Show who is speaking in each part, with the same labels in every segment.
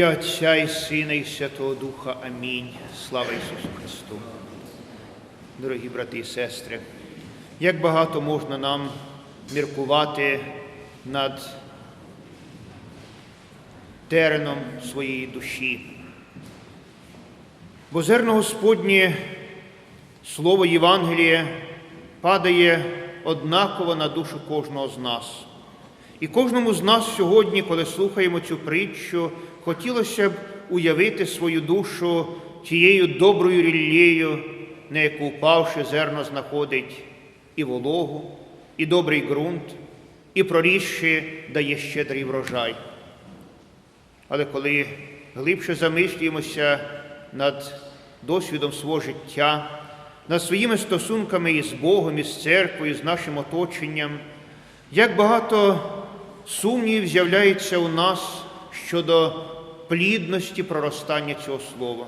Speaker 1: ім'я Отця і Сина, і Святого Духа. Амінь. Слава Ісусу Христу. Дорогі брати і сестри, як багато можна нам міркувати над тереном своєї душі. Бо зерно Господнє, Слово Євангелія падає однаково на душу кожного з нас. І кожному з нас сьогодні, коли слухаємо цю притчу, хотілося б уявити свою душу тією доброю ріллею, на яку впавши зерно знаходить і вологу, і добрий ґрунт, і прорісши дає щедрий врожай. Але коли глибше замислюємося над досвідом свого життя, над своїми стосунками із Богом, із церквою, з нашим оточенням, як багато сумнівів з'являється у нас щодо плідності проростання цього слова.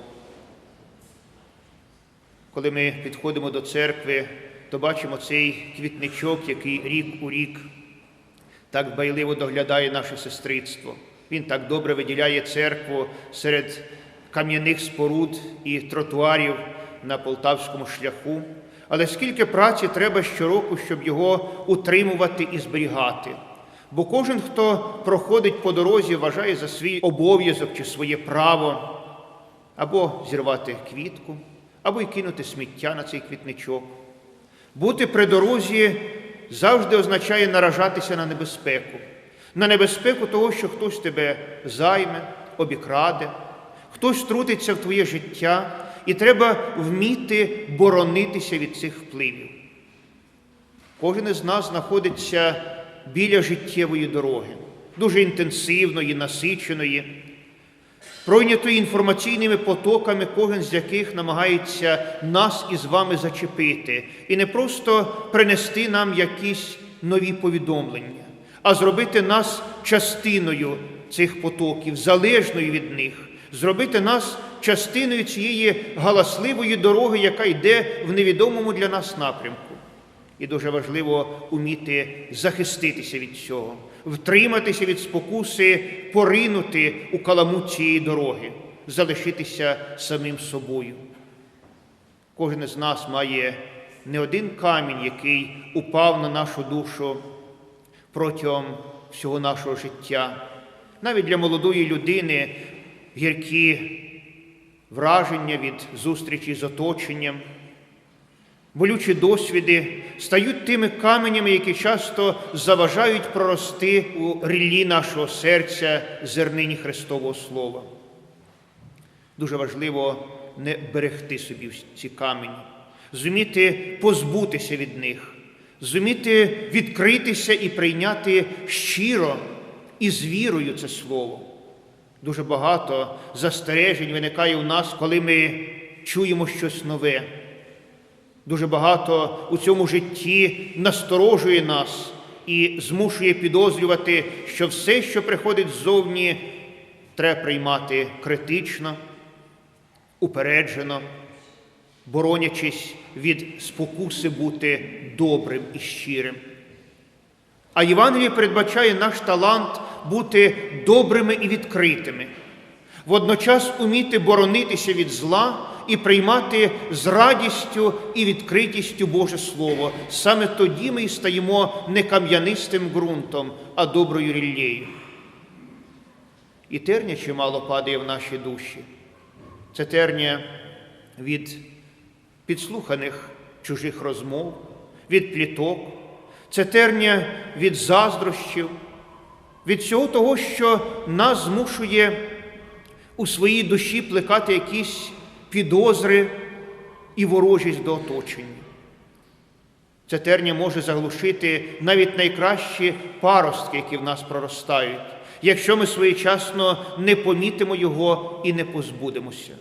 Speaker 1: Коли ми підходимо до церкви, то бачимо цей квітничок, який рік у рік так байливо доглядає наше сестрицтво. Він так добре виділяє церкву серед кам'яних споруд і тротуарів на полтавському шляху. Але скільки праці треба щороку, щоб його утримувати і зберігати. Бо кожен, хто проходить по дорозі, вважає за свій обов'язок чи своє право або зірвати квітку, або й кинути сміття на цей квітничок. Бути при дорозі завжди означає наражатися на небезпеку, на небезпеку того, що хтось тебе займе, обікраде, хтось втрутиться в твоє життя, і треба вміти боронитися від цих впливів. Кожен із нас знаходиться біля життєвої дороги, дуже інтенсивної, насиченої, пройнятої інформаційними потоками, кожен з яких намагається нас із вами зачепити, і не просто принести нам якісь нові повідомлення, а зробити нас частиною цих потоків, залежною від них, зробити нас частиною цієї галасливої дороги, яка йде в невідомому для нас напрямку. І дуже важливо уміти захиститися від цього, втриматися від спокуси, поринути у каламут цієї дороги, залишитися самим собою. Кожен з нас має не один камінь, який упав на нашу душу протягом всього нашого життя. Навіть для молодої людини гіркі враження від зустрічі з оточенням. Болючі досвіди стають тими каменями, які часто заважають прорости у ріллі нашого серця зернині Христового Слова. Дуже важливо не берегти собі ці камені, зуміти позбутися від них, зуміти відкритися і прийняти щиро і з вірою це слово. Дуже багато застережень виникає у нас, коли ми чуємо щось нове. Дуже багато у цьому житті насторожує нас і змушує підозрювати, що все, що приходить ззовні, треба приймати критично, упереджено, боронячись від спокуси бути добрим і щирим. А Євангеліє передбачає наш талант бути добрими і відкритими, водночас уміти боронитися від зла і приймати з радістю і відкритістю Боже Слово. Саме тоді ми і стаємо не кам'янистим ґрунтом, а доброю ріллею. І терня чимало падає в наші душі. Це терня від підслуханих чужих розмов, від пліток, це терня від заздрощів, від всього того, що нас змушує у своїй душі плекати якісь підозри і ворожість до оточення. Ця терня може заглушити навіть найкращі паростки, які в нас проростають, якщо ми своєчасно не помітимо його і не позбудемося.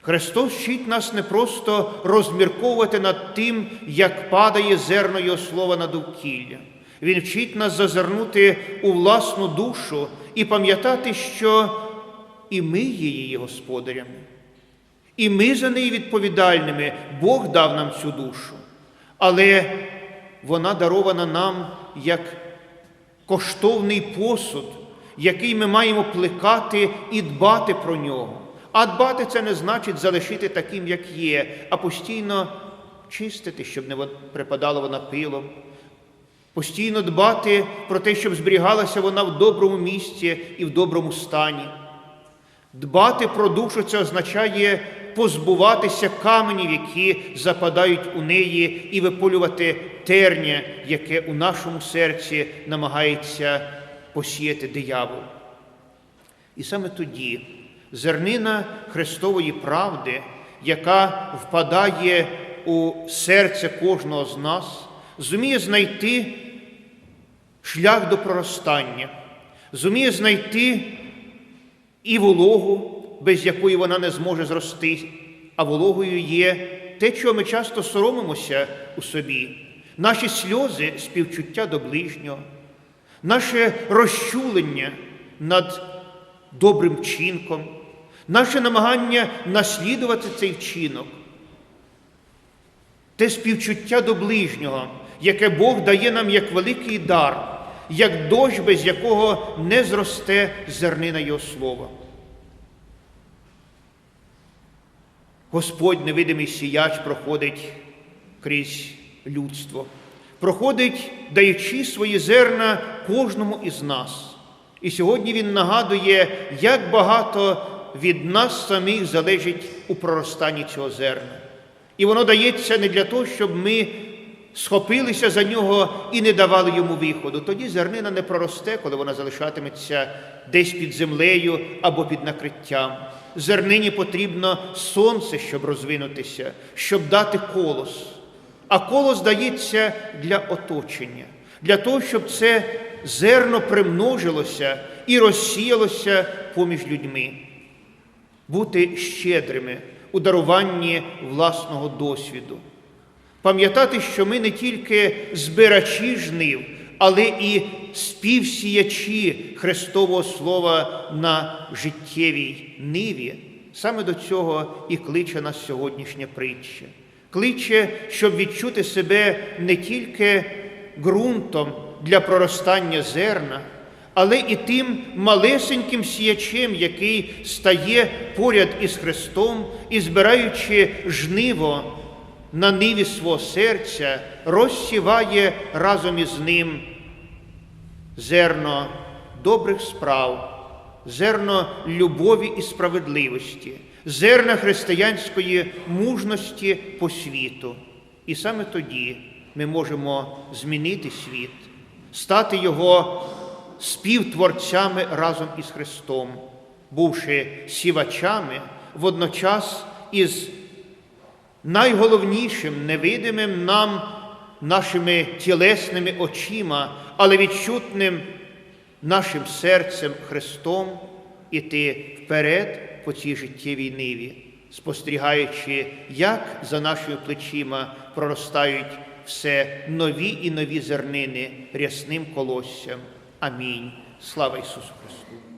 Speaker 1: Христос вчить нас не просто розмірковувати над тим, як падає зерно Його слова на довкілля. Він вчить нас зазирнути у власну душу і пам'ятати, що і ми є її господарями. І ми за неї відповідальними, Бог дав нам цю душу, але вона дарована нам як коштовний посуд, який ми маємо плекати і дбати про нього. А дбати це не значить залишити таким, як є, а постійно чистити, щоб не припадала вона пилом, постійно дбати про те, щоб зберігалася вона в доброму місці і в доброму стані. Дбати про душу це означає позбуватися каменів, які западають у неї, і виполювати терня, яке у нашому серці намагається посіяти диявол. І саме тоді зернина Христової правди, яка впадає у серце кожного з нас, зуміє знайти шлях до проростання, зуміє знайти і вологу, без якої вона не зможе зрости, а вологою є те, чого ми часто соромимося у собі, наші сльози співчуття до ближнього, наше розчулення над добрим вчинком, наше намагання наслідувати цей вчинок, те співчуття до ближнього, яке Бог дає нам як великий дар, як дощ, без якого не зросте зернина Його слова. Господь, невидимий сіяч, проходить крізь людство, проходить, даючи свої зерна кожному із нас. І сьогодні Він нагадує, як багато від нас самих залежить у проростанні цього зерна. І воно дається не для того, щоб ми схопилися за нього і не давали йому виходу. Тоді зернина не проросте, коли вона залишатиметься десь під землею або під накриттям. Зернині потрібно сонце, щоб розвинутися, щоб дати колос. А колос дається для оточення, для того, щоб це зерно примножилося і розсіялося поміж людьми бути щедрими у даруванні власного досвіду, пам'ятати, що ми не тільки збирачі жнив, але і співсіячі Христового Слова на життєвій ниві. Саме до цього і кличе нас сьогоднішня притча. Кличе, щоб відчути себе не тільки ґрунтом для проростання зерна, але і тим малесеньким сіячем, який стає поряд із Христом і, збираючи жниво на ниві свого серця, розсіває разом із ним зерно добрих справ, зерно любові і справедливості, зерна християнської мужності по світу. І саме тоді ми можемо змінити світ, стати його співтворцями разом із Христом, бувши сівачами водночас із найголовнішим невидимим нам нашими тілесними очима, але відчутним нашим серцем Христом іти вперед по цій життєвій ниві, спостерігаючи, як за нашими плечима проростають все нові і нові зернини рясним колоссям. Амінь. Слава Ісусу Христу!